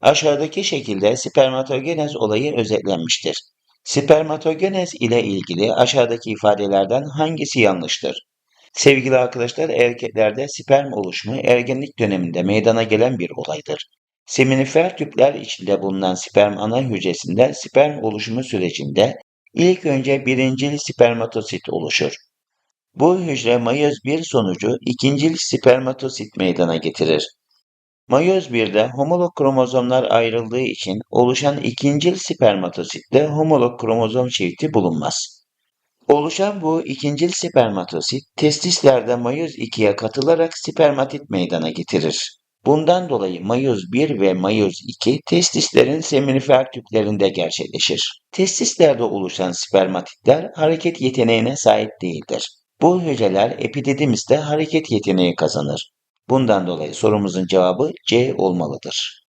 Aşağıdaki şekilde spermatogenez olayı özetlenmiştir. Spermatogenez ile ilgili aşağıdaki ifadelerden hangisi yanlıştır? Sevgili arkadaşlar, erkeklerde sperm oluşumu ergenlik döneminde meydana gelen bir olaydır. Seminifer tüpler içinde bulunan sperm ana hücresinde sperm oluşumu sürecinde ilk önce birincil spermatosit oluşur. Bu hücre mayoz 1 sonucu ikincil spermatosit meydana getirir. Mayoz 1'de homolog kromozomlar ayrıldığı için oluşan ikincil spermatositte homolog kromozom çifti bulunmaz. Oluşan bu ikincil spermatosit testislerde mayoz 2'ye katılarak spermatit meydana getirir. Bundan dolayı mayoz 1 ve mayoz 2 testislerin seminifer tüplerinde gerçekleşir. Testislerde oluşan spermatitler hareket yeteneğine sahip değildir. Bu hücreler epididimiste hareket yeteneği kazanır. Bundan dolayı sorumuzun cevabı C olmalıdır.